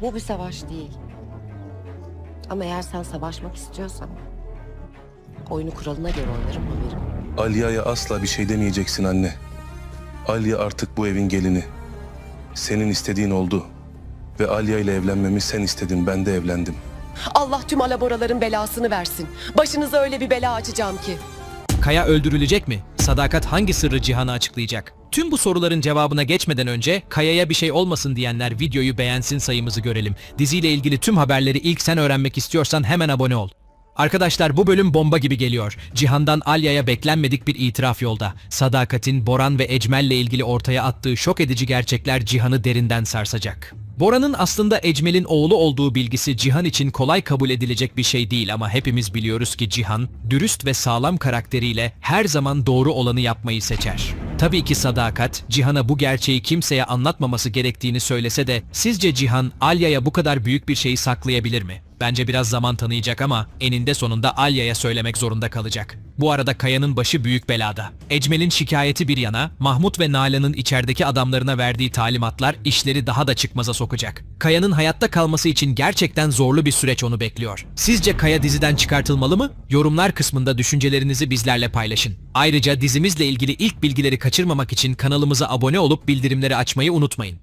Bu bir savaş değil. Ama eğer sen savaşmak istiyorsan oyunu kuralına göre oynarım haberim. Aliya'ya asla bir şey demeyeceksin anne. Aliye artık bu evin gelini. Senin istediğin oldu. Ve Aliye ile evlenmemi sen istedin, ben de evlendim. Allah tüm alaboraların belasını versin. Başınıza öyle bir bela açacağım ki. Kaya öldürülecek mi? Sadakat hangi sırrı Cihan'a açıklayacak? Tüm bu soruların cevabına geçmeden önce Kaya'ya bir şey olmasın diyenler videoyu beğensin sayımızı görelim. Diziyle ilgili tüm haberleri ilk sen öğrenmek istiyorsan hemen abone ol. Arkadaşlar bu bölüm bomba gibi geliyor. Cihan'dan Alya'ya beklenmedik bir itiraf yolda. Sadakat'in Boran ve Ecmel'le ilgili ortaya attığı şok edici gerçekler Cihan'ı derinden sarsacak. Boran'ın aslında Ecmel'in oğlu olduğu bilgisi Cihan için kolay kabul edilecek bir şey değil ama hepimiz biliyoruz ki Cihan, dürüst ve sağlam karakteriyle her zaman doğru olanı yapmayı seçer. Tabii ki Sadakat, Cihan'a bu gerçeği kimseye anlatmaması gerektiğini söylese de sizce Cihan, Alya'ya bu kadar büyük bir şeyi saklayabilir mi? Bence biraz zaman tanıyacak ama eninde sonunda Alya'ya söylemek zorunda kalacak. Bu arada Kaya'nın başı büyük belada. Ecmel'in şikayeti bir yana, Mahmut ve Nalan'ın içerideki adamlarına verdiği talimatlar işleri daha da çıkmaza sokacak. Kaya'nın hayatta kalması için gerçekten zorlu bir süreç onu bekliyor. Sizce Kaya diziden çıkartılmalı mı? Yorumlar kısmında düşüncelerinizi bizlerle paylaşın. Ayrıca dizimizle ilgili ilk bilgileri kaçırmamak için kanalımıza abone olup bildirimleri açmayı unutmayın.